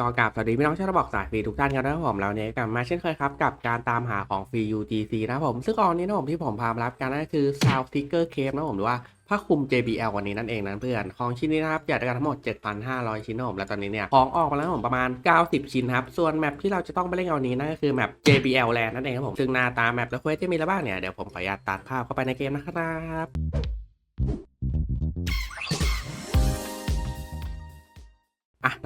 ก็กราบสวัสดีพี่น้องชาวระบอกสายฟรีทุกท่านกันนะครับผมแล้วเนี่ยกลับมาเช่นเคยครับกับการตามหาของฟรี UGC นะครับผมซึ่งออนนี้นะผมที่ผมพามารับกันนั่นคือ Sound Sticker Case นะผมหรือว่าผ้าคลุม JBL วันนี้นั่นเองนะเพื่อนของชิ้นนี้นะครับจัดกันทั้งหมด 7,500 ชิ้นนะผมและตอนนี้เนี่ยของออกมาแล้วผมประมาณ 90 ชิ้นครับ ส่วนแมปที่เราจะต้องไปเล่นเอาวันนี้นั่นก็คือแมป JBL Land นั่นเองครับผมซึ่งหน้าตาแมปและเควสจะมีอะไรบ้างเนี่ยเดี๋ยวผมขออนุญาตตัดภาพเข้าไปในเกมนะครับ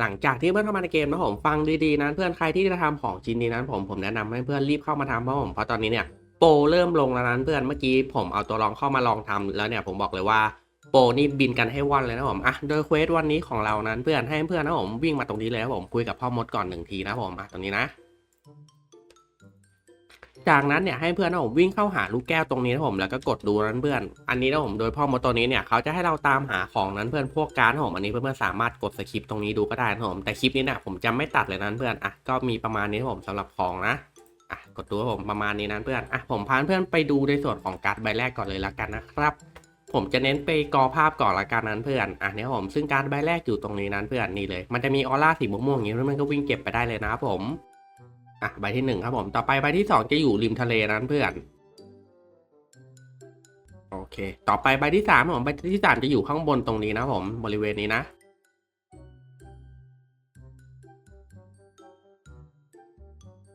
หลังจากที่เพื่อนเข้ามาในเกมนะผมฟังดีๆนั้นเพื่อนใครที่จะทำของชิ้นนี้นั้นผมผมแนะนำให้เพื่อนรีบเข้ามาทำเพราะผมเพราะตอนนี้เนี่ยโปรเริ่มลงแล้วนั้นเพื่อนเมื่อกี้ผมเอาตัวลองเข้ามาลองทำแล้วเนี่ยผมบอกเลยว่าโปรนี่บินกันให้ว่อนเลยนะผมอะโดยเควสวันนี้ของเรานั้นเพื่อนให้เพื่อนนะผมวิ่งมาตรงนี้เลยนะผมคุยกับพ่อมดก่อนหนึ่งทีนะผมอะตรงนี้นะ จากนั้นเนี่ยให้เพื่อนนะผมวิ่งเข้าหาลูกแก้วตรงนี้นะผมแล้วก็กดดูนั้นเพื่อน อันนี้นะผมโดยพ่อมดตัวนี้เนี่ยเขาจะให้เราตามหาของนั้นเพื่อนพวกการนะผมอันนี้เพื่อนๆสามารถกดสคริปต์ตรงนี้ดูก็ได้นะผมแต่คลิปนี้เนี่ยผมจะไม่ตัดเลยนั้นเพื่อนอะก็มีประมาณนี้นะผมสำหรับของนะอะกดดูผมประมาณนี้นั้นเพื่อนอะผมพาเพื่อนไปดูในส่วนของการ์ดใบแรกก่อนเลยละกันนะครับผมจะเน้นไปกอภาพก่อนละกันนั้นเพื่อน อะเนี่ยผมซึ่งการ์ดใบแรกอยู่ตรงนี้นั้นเพื่อนนี่เลย มันจะมีออร่าสีม่วงๆอย่างนี้เพื่อนก็วิ่งเก็บไปได้เลยนะผม อะใบที่หนึ่งครับผม ต่อไปใบที่สองจะอยู่ริมทะเลนั้นเพื่อน โอเค ต่อไปใบที่สามผมใบที่สามจะอยู่ข้างบนตรงนี้นะผมบริเวณนี้นะ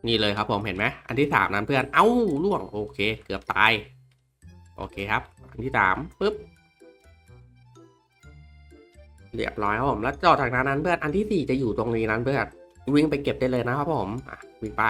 นี่เลยครับผมเห็นไหมอันที่สามนั้นเพื่อน เอ้าล่วงโอเค เกือบตาย โอเคครับ อันที่สามปึ๊บเรียบร้อยครับผมแล้วต่อจากนั้นเพื่อนอันที่สี่จะอยู่ตรงนี้นั้นเพื่อน วิ่งไปเก็บได้เลยนะครับผมวิ่งไป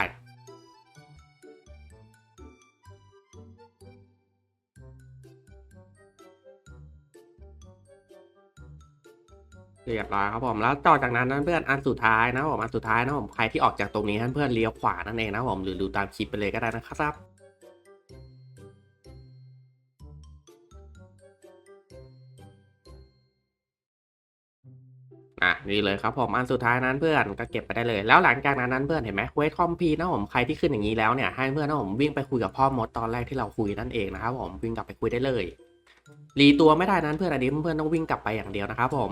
เรียบร้อยครับผมแล้วต่อจากนั้นนั้นเพื่อนอันสุดท้ายนะผมอันสุดท้ายนะผมใครที่ออกจากตรงนี้ท่านเพื่อนเลี้ยวขวานั่นเองนะผมหรือดูตามคลิปไปเลยก็ได้นะครับ เลยครับผมอันสุดท้ายนั้นเพื่อนก็เก็บไปได้เลย แล้วหลังจากนั้นนั้นเพื่อนเห็นไหมเควสคอมพีนะผมใครที่ขึ้นอย่างนี้แล้วเนี่ยให้เพื่อนนะผมวิ่งไปคุยกับพ่อมดตอนแรกที่เราคุยนั่นเองนะครับผมวิ่งกลับไปคุยได้เลยรีตัวไม่ได้นั้นเพื่อนอันนี้เพื่อนต้องวิ่งกลับไปอย่างเดียวนะครับผม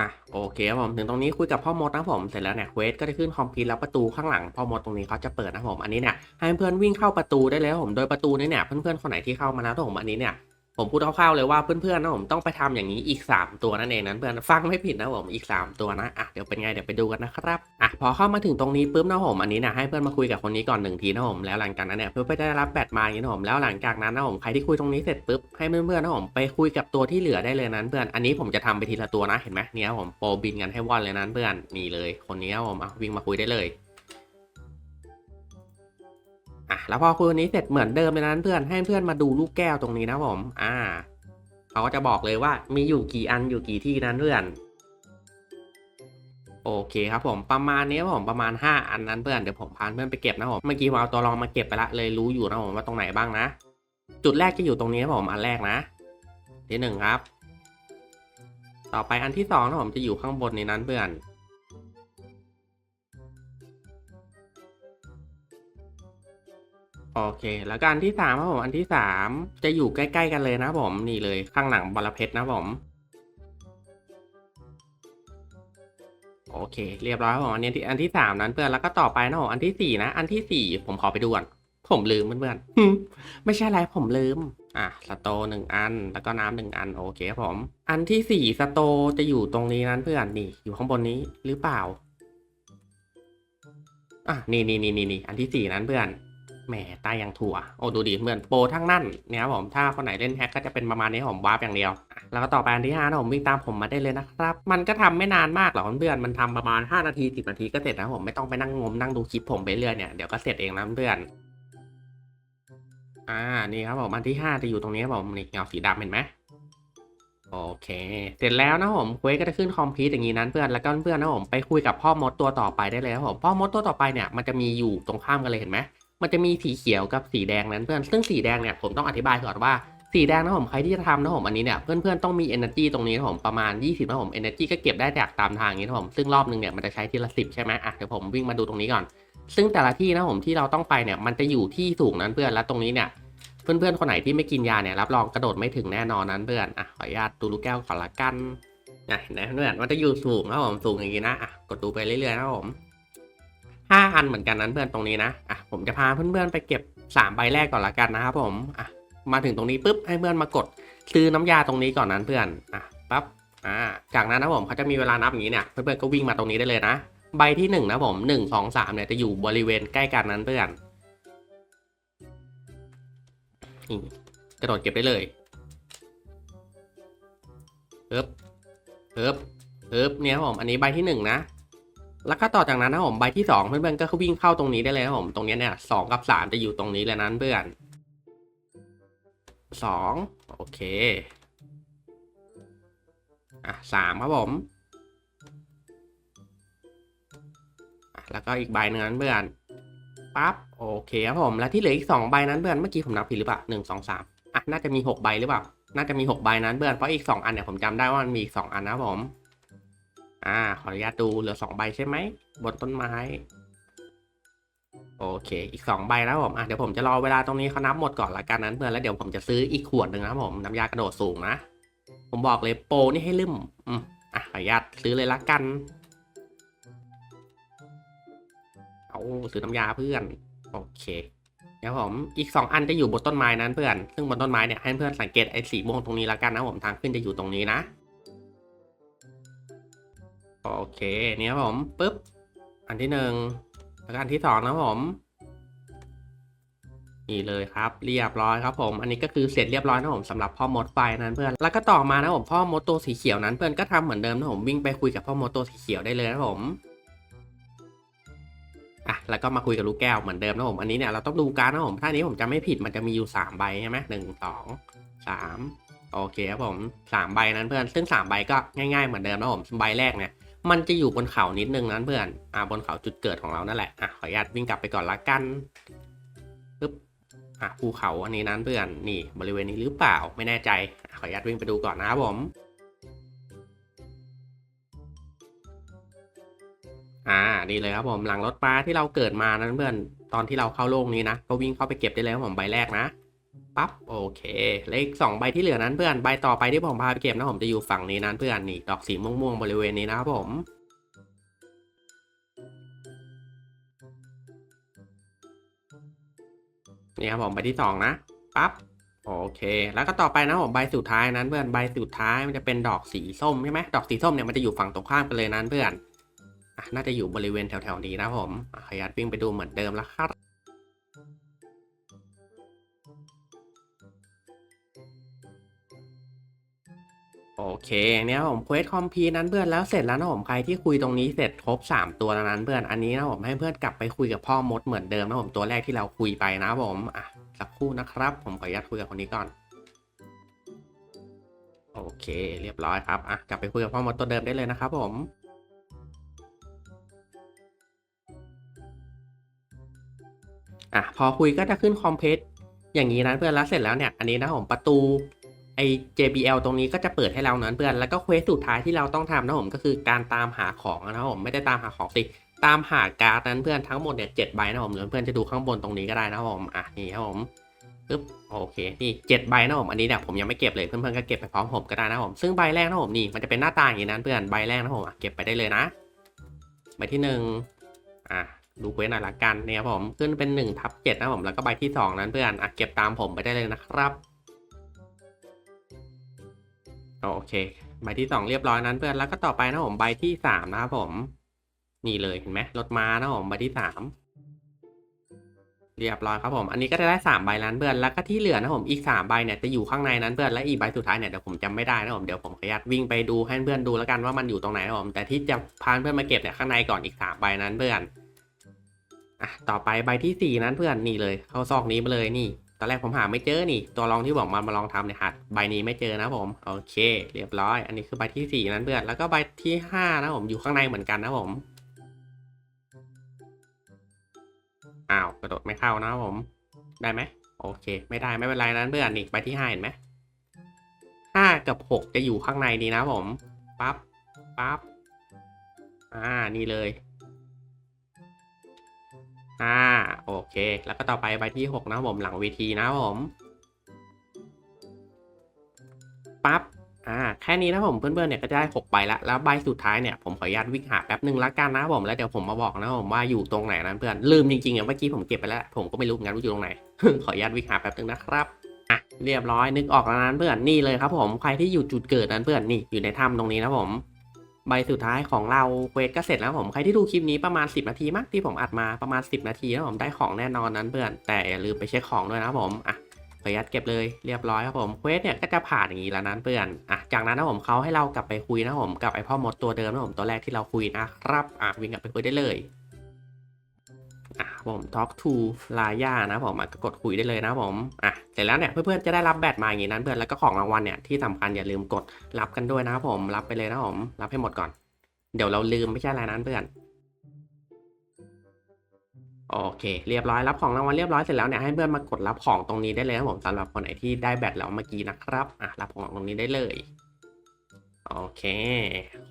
อะโอเคครับผมถึงตรงนี้คุยกับพ่อมดนะผมเสร็จแล้วเนี่ยเควสก็จะขึ้นคอมพิวแล้วประตูข้างหลังพ่อมดตรงนี้เขาจะเปิดนะผมอันนี้เนี่ยให้เพื่อนวิ่งเข้าประตูได้เลยครับผมโดยประตูนี้เนี่ยเพื่อนๆคนไหนที่เข้ามาแล้วนะผมอันนี้เนี่ย ผมพูดคร่าวๆเลยว่าเพื่อนๆนะผมต้องไปทำอย่างนี้อีก 3 ตัวนั่นเองนั้นเพื่อนฟังไม่ผิดนะผมอีก 3 ตัวนะอะเดี๋ยวเป็นไงเดี๋ยวไปดูกันนะครับอะพอเข้ามาถึงตรงนี้ปุ๊บนะผมอันนี้นี่ยให้เพื่อนมาคุยกับคนนี้ก่อนหนึ่งทีนะผมแล้วหลังจากนั้นเนี่ยเพื่อนไปได้รับแบตมาอย่างนี้นะผมแล้วหลังจากนั้นนะผมใครที่คุยตรงนี้เสร็จปุ๊บให้เพื่อนๆนะผมไปคุยกับตัวที่เหลือได้เลยนั้นเพื่อนอันนี้ผมจะทำไปทีละตัวนะเห็นไหมเนี่ยผมโปรบินกันให้ว่อนเลยนั้นเพื่อนนี่เลยคนนี้ผมอะวิ่งมาคุยได้เลย อะแล้วพอคุยวันนี้เสร็จเหมือนเดิมเลยนั้นเพื่อนให้เพื่อนมาดูลูกแก้วตรงนี้นะผมอ่าเขาก็จะบอกเลยว่ามีอยู่กี่อันอยู่กี่ที่นั้นเพื่อน โอเคครับผมประมาณนี้ผมประมาณ 5 อันนั้นเพื่อนเดี๋ยวผมพาเพื่อนไปเก็บนะผมเมื่อกี้ผมเอาตัวรองมาเก็บไปละเลยรู้อยู่นะผมว่าตรงไหนบ้างนะ จุดแรกจะอยู่ตรงนี้ครับผมอันแรกนะ ที่หนึ่งครับ ต่อไปอันที่สองนะผมจะอยู่ข้างบนในนั้นเพื่อน โอเค แล้วก็อันที่สามครับผมอันที่สามจะอยู่ใกล้ๆกันเลยนะผมนี่เลยข้างหลังบอลเพชรนะผมโอเค เรียบร้อยครับผมอันนี้อันที่สามนั้นเพื่อนแล้วก็ต่อไปนะผมอันที่สี่นะ อันที่สี่ผมขอไปดูก่อนผมลืมเพื่อนๆไม่ใช่ไรผมลืม อะสโตหนึ่งอัน แล้วก็น้ำหนึ่งอันโอเคครับผม อันที่สี่สโตจะอยู่ตรงนี้นั้นเพื่อนนี่อยู่ข้างบนนี้หรือเปล่า อะนี่นี่นี่นี่นี่อันที่สี่นั้นเพื่อน แหมตายอย่างถั่ว โอ้ดูดีเหมือนโปรทั้งนั่นเนี่ยครับผมถ้าคนไหนเล่นแฮกก็จะเป็นประมาณนี้ผมวาร์ปอย่างเดียว แล้วก็ต่อไปอันที่ห้านะผมวิ่งตามผมมาได้เลยนะครับ มันก็ทำไม่นานมากหรอกเพื่อนมันทำประมาณ 5 นาที 10 นาทีก็เสร็จนะผมไม่ต้องไปนั่งงมนั่งดูคลิปผมไปเรื่อยเนี่ยเดี๋ยวก็เสร็จเองนะเพื่อนอ่านี่ครับผมอันที่ห้าจะอยู่ตรงนี้ครับผมนี่เงาสีดำเห็นไหมโอเค เสร็จแล้วนะผมเควสก็จะขึ้นคอมพิวอย่างนี้นั้นเพื่อนแล้วก็เพื่อนนะผมไปคุยกับพ่อมดตัวต่อไปได้เลยครับผมพ่อมดตัวต่อไปเนี่ยมันจะมีอยู่ตรงข้ามกันเลยเห็นไหม มันจะมีสีเขียวกับสีแดงนั้นเพื่อน ซึ่งสีแดงเนี่ยผมต้องอธิบายก่อนว่าสีแดงนะผมใครที่จะทำนะผมอันนี้เนี่ยเพื่อนๆต้องมี energy ตรงนี้นะผมประมาณ 20นะผม energy ก็เก็บได้จากตามทางนี้นะผมซึ่งรอบนึงเนี่ยมันจะใช้ทีละสิบใช่ไหมอะเดี๋ยวผมวิ่งมาดูตรงนี้ก่อน ซึ่งแต่ละที่นะผมที่เราต้องไปเนี่ยมันจะอยู่ที่สูงนั้นเพื่อนแล้วตรงนี้เนี่ยเเพื่อนๆคนไหนที่ไม่กินยาเนี่ยรับรองกระโดดไม่ถึงแน่นอนนั้นเพื่อนอะขออนุญาตดูลูกแก้วก่อนละกันอะเห็นะเพื่อนมันจะอยู่สูงนะผมสูงอย่างนี้นะอะกดดูไปเรื่อยๆนะผม ห้าอันเหมือนกันนั้นเพื่อนตรงนี้นะอะผมจะพาเพื่อนๆไปเก็บสามใบแรกก่อนละกันนะครับผมอะมาถึงตรงนี้ปุ๊บให้เพื่อนมากดซื้อน้ำยาตรงนี้ก่อนนั้นเพื่อนอะปั๊บอ่าจากนั้นนะผมเขาจะมีเวลานับอย่างนี้เนี่ยเพื่อนๆก็วิ่งมาตรงนี้ได้เลยนะ ใบที่หนึ่งนะผมหนึ่งสองสามเนี่ยจะอยู่บริเวณใกล้กันนั้นเพื่อนนี่กระโดดเก็บได้เลยเอิบเอิบเอิบเนี่ยผมอันนี้ใบที่หนึ่งนะ แล้วก็ต่อจากนั้นนะผมใบที่สองเพื่อนๆก็วิ่งเข้าตรงนี้ได้เลยครับผมตรงนี้เนี่ยสองกับสามจะอยู่ตรงนี้เลยนั้นเพื่อนสองโอเคอะสามครับผมอะแล้วก็อีกใบหนึ่งนั้นเพื่อนปั๊บโอเคครับผมแล้วที่เหลืออีกสองใบนั้นเพื่อนเมื่อกี้ผมนับผิดหรือเปล่าหนึ่งสองสามอะน่าจะมีหกใบหรือเปล่าน่าจะมีหกใบนั้นเพื่อนเพราะอีกสองอันเนี่ยผมจำได้ว่ามันมีอีกสองอันนะครับผม อ่า ขออนุญาตดูเหลือสองใบใช่ไหม บนต้นไม้ โอเค อีกสองใบแล้วผมอะเดี๋ยวผมจะรอเวลาตรงนี้เขานับหมดก่อนละกันนั้นเพื่อนแล้วเดี๋ยวผมจะซื้ออีกขวดหนึ่งนะผมน้ำยากระโดดสูงนะ ผมบอกเลยโปนี่ให้ลืมอืมอะขออนุญาตซื้อเลยละกันเอาซื้อน้ำยาเพื่อน โอเคเดี๋ยวผมอีก 2 อันจะอยู่บนต้นไม้นั้นเพื่อน ซึ่งบนต้นไม้เนี่ยให้เพื่อนสังเกตไอ้สีม่วงตรงนี้ละกันนะผมทางขึ้นจะอยู่ตรงนี้นะ โอเคเนี่ยผมปุ๊บ อันที่หนึ่งแล้วก็อันที่สองนะผมนี่เลยครับเรียบร้อยครับผม อันนี้ก็คือเสร็จเรียบร้อยนะผมสำหรับพ่อมดไฟนั้นเพื่อนแล้วก็ต่อมานะผมพ่อมดตัวสีเขียวนั้นเพื่อนก็ทำเหมือนเดิมนะผมวิ่งไปคุยกับพ่อมดตัวสีเขียวได้เลยนะผมอะแล้วก็มาคุยกับลูกแก้วเหมือนเดิมนะผมอันนี้เนี่ยเราต้องดูการนะผมถ้านี้ผมจำไม่ผิดมันจะมีอยู่สามใบใช่ไหมหนึ่งสองสามโอเคครับผมสามใบนั้นเพื่อนซึ่งสามใบก็ง่าย ๆเหมือนเดิมนะผมใบแรกเนี่ย มันจะอยู่บนเขานิดนึงนั้นเพื่อน อ่าบนเขาจุดเกิดของเรานั่นแหละ อะขออนุญาตวิ่งกลับไปก่อนละกันปึ๊บ อะภูเขาอันนี้นั้นเพื่อน นี่บริเวณนี้หรือเปล่า ไม่แน่ใจอะขออนุญาตวิ่งไปดูก่อนนะครับผม อ่า นี่เลยครับผม หลังรถม้าที่เราเกิดมานั้นเพื่อน ตอนที่เราเข้าโลกนี้นะ ก็วิ่งเข้าไปเก็บได้เลยครับผมใบแรกนะ ปั๊บโอเคเลขสองใบที่เหลือนั้นเพื่อนใบต่อไปที่ผมพาไปเก็บนะผมจะอยู่ฝั่งนี้นั้นเพื่อนนี่ดอกสีม่วงๆบริเวณนี้นะครับผมนี่ครับผมใบที่สองนะปั๊บโอเค แล้วก็ต่อไปนะผมใบสุดท้ายนั้นเพื่อนใบสุดท้ายมันจะเป็นดอกสีส้มใช่ไหมดอกสีส้มเนี่ยมันจะอยู่ฝั่งตรงข้ามกันเลยนั้นเพื่อนอะน่าจะอยู่บริเวณแถวๆนี้นะผมขออนุญาตวิ่งไปดูเหมือนเดิมแล้วครับ โอเคเนี่ยผมเควสคอมพีนั้นเพื่อนแล้วเสร็จแล้วนะผมใครที่คุยตรงนี้เสร็จครบ 3 ตัวแล้วนั้นเพื่อนอันนี้นะผมให้เพื่อนกลับไปคุยกับพ่อมดเหมือนเดิมนะผมตัวแรกที่เราคุยไปนะผมอะสักครู่นะครับ ผมขออนุญาตคุยกับคนนี้ก่อน โอเค เรียบร้อยครับอะกลับไปคุยกับพ่อมดตัวเดิมได้เลยนะครับผมอะพอคุยก็จะขึ้นคอมเพลตอย่างนี้นะเพื่อนแล้วเสร็จแล้วเนี่ยอันนี้นะผมประตู ไอ JBL ตรงนี้ก็จะเปิดให้เราเนั้นเพื่อน แล้วก็เควสสุดท้ายที่เราต้องทำนะผมก็คือการตามหาของนะครับผมไม่ได้ตามหาของสิตามหาการ์ดนั้นเพื่อนทั้งหมดเนี่ยเจ็ดใบนะผมหรือเพื่อนจะดูข้างบนตรงนี้ก็ได้นะผมอะนี่ครับผมปึ๊บโอเคนี่เจ็ดใบนะผมอันนี้เนี่ยผมยังไม่เก็บเลยเพื่อนๆก็เก็บไปพร้อมผมก็ได้นะผมซึ่งใบแรกนะผมนี่มันจะเป็นหน้าตาอย่างนี้นั้นเพื่อนใบแรกนะผมเก็บไปได้เลยนะใบที่หนึ่งอะดูเควสหน่อยละกันเนี่ยครับผมขึ้นเป็น1ทับ7นะผมแล้วก็ใบที่ 2 นั้นเพื่อนอะเก็บตามผมไปได้เลยนะครับ โอเค ใบที่ 2 เรียบร้อยนั้นเพื่อนแล้วก็ต่อไปนะผมใบที่ 3 นะครับผม นี่เลยเห็นไหมรถม้านะผมใบที่ 3 เรียบร้อยครับผม อันนี้ก็จะได้ 3 ใบนั้นเพื่อนแล้วก็ที่เหลือนะผมอีก 3 ใบเนี่ยจะอยู่ข้างในนั้นเพื่อนและอีกใบสุดท้ายเนี่ยเดี๋ยวผมจำไม่ได้นะผมเดี๋ยวผมขออนุญาตวิ่งไปดูให้เพื่อนดูแล้วกันว่ามันอยู่ตรงไหนนะผมแต่ที่จะพานเพื่อนมาเก็บเนี่ยข้างในก่อนอีก 3 ใบนั้นเพื่อนอะต่อไปใบที่สี่นั้นเพื่อนนี่เลย เข้าซอกนี้มาเลยนี่ ตอนแรกผมหาไม่เจอนี่ ตัวรองที่บอกมามาลองทำเนี่ยหาใบนี้ไม่เจอนะผม โอเค เรียบร้อย อันนี้คือใบที่สี่นั้นเพื่อน แล้วก็ใบที่ห้านะผม อยู่ข้างในเหมือนกันนะผม อ้าวกระโดดไม่เข้านะผม ได้ไหม โอเค ไม่ได้ไม่เป็นไรนั้นเพื่อนนี่ใบที่ห้าเห็นไหมห้ากับหกจะอยู่ข้างในนี้นะผม ปั๊บ ปั๊บ อ่า นี่เลย อ่าโอเค แล้วก็ต่อไปไปที่ 6 นะผมหลังวีทีนะผมปั๊บอ่าแค่นี้นะผมเพื่อนๆเนี่ยก็จะได้ 6 ใบละแล้วใบสุดท้ายเนี่ยผมขออนุญาตวิ่งหาแป๊บหนึ่งละกันนะผมแล้วเดี๋ยวผมมาบอกนะผมว่าอยู่ตรงไหนนะเพื่อนลืมจริงๆอะเมื่อกี้ผมเก็บไปแล้วผมก็ไม่รู้เหมือนกันว่าอยู่ตรงไหน ขออนุญาตวิ่งหาแป๊บหนึ่งนะครับอะเรียบร้อยนึกออกแล้วนะเพื่อนนี่เลยครับผมใครที่อยู่จุดเกิดนั้นเพื่อนนี่อยู่ในถ้ำตรงนี้นะผม ใบสุดท้ายของเราเควสก็เสร็จแล้วผม ใครที่ดูคลิปนี้ประมาณ 10 นาทีมั้งที่ผมอัดมาประมาณ 10 นาทีแล้วผมได้ของแน่นอนนั้นเพื่อน แต่อย่าลืมไปเช็คของด้วยนะผมอะขยัดเก็บเลยเรียบร้อยครับผมเควสเนี่ยก็จะผ่านอย่างนี้แล้วนั้นเพื่อนอะจากนั้นนะผมเขาให้เรากลับไปคุยนะผมกับไอพ่อมดตัวเดิมนะผมตัวแรกที่เราคุยนะครับอะวิ่งกลับไปคุยได้เลย อะผม talk to ลาย่านะผมก็กดคุยได้เลยนะผมอะเสร็จแล้วเนี่ยเพื่อนๆจะได้รับแบตมาอย่างนี้นั้นเพื่อนแล้วก็ของรางวัลเนี่ยที่สำคัญอย่าลืมกดรับกันด้วยนะผมรับไปเลยนะผมรับให้หมดก่อน เดี๋ยวเราลืมไม่ใช่อะไรนั้นเพื่อนโอเค เรียบร้อยรับของรางวัลเรียบร้อยเสร็จแล้วเนี่ยให้เพื่อนมากดรับของตรงนี้ได้เลยครับผมสำหรับคนไหนที่ได้แบตแล้วเมื่อกี้นะครับอะรับของตรงนี้ได้เลย โอเค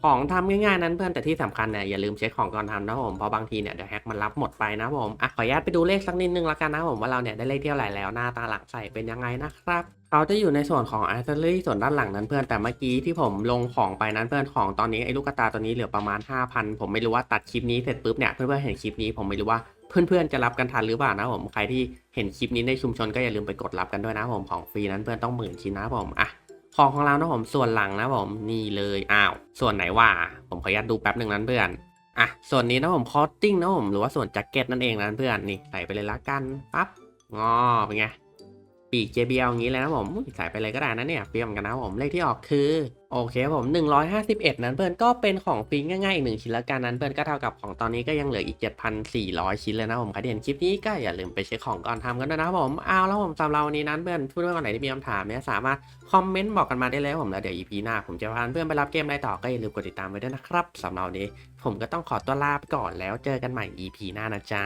ของทำง่ายๆนั้นเพื่อนแต่ที่สำคัญเนี่ยอย่าลืมเช็คของก่อนทำนะผมเพราะบางทีเนี่ยเดี๋ยวแฮกมันรับหมดไปนะผมอะขออนุญาตไปดูเลขสักนิดนึงละกันนะผมว่าเราเนี่ยได้เลขเท่าไหร่แล้วหน้าตาหลังใส่เป็นยังไงนะครับเขาจะอยู่ในส่วนของ a อ c เ s อรี่ส่วนด้านหลังนั้นเพื่อนแต่เมื่อกี้ที่ผมลงของไปนั้นเพื่อนของตอนนี้ไอ้ลูกกระตาตัวนี้เหลือประมาณ 5,000 ผมไม่รู้ว่าตัดคลิปนี้เสร็จปุ๊บเนี่ยเพื่อนๆเห็นคลิปนี้ผมไม่รู้ว่าเพื่อนๆจะรับกันทันหรือเปล่านะผมใครที่เห็นคลิปนี้ในชุมชนก็อย่าลืมไปกดรับกันด้วยนะผมของฟรีนั้นเพื่อนต้องหมื่นชิ้นนะผมอะ ของของเรานะผมส่วนหลังนะผมนี่เลยอ้าวส่วนไหนว่า ผมขออนุญาตดูแป๊บหนึ่งนั้นเพื่อนอะส่วนนี้นะผมคอตติ้งนะผมหรือว่าส่วนแจ็คเก็ตนั่นเองนะเพื่อนนี่ใส่ไปเลยละกันปั๊บงอเป็นไง ปีก JBL อย่างนี้เลยนะผมอุ๊ยไปเลยก็ได้นะเนี่ยเฟียมกันนะผมเลขที่ออกคือโอเคครับผม 151 นั้นเพื่อนก็เป็นของฟรีง่ายๆอีกหนึ่งชิ้นละกันนั้นเพื่อนก็เท่ากับของตอนนี้ก็ยังเหลืออีก 7,400 ชิ้นเลยนะผมใครเห็นคลิปนี้ก็อย่าลืมไปเช็คของก่อนทำกันด้วยนะครับผมเอาแล้วผมสำหรับวันนี้นั้นเพื่อนเพื่อนคนไหนที่มีคำถามเนี่ยสามารถคอมเมนต์บอกกันมาได้เลยผมแล้วเดี๋ยว EP หน้าผมจะพาเพื่อนไปรับเกมอะไรต่อก็อย่าลืมกดติดตามไว้ด้วยนะครับสำหรับวันนี้ ผมก็ต้องขอตัวลาไปก่อนแล้วเจอกันใหม่ EP หน้านะจ๊ะ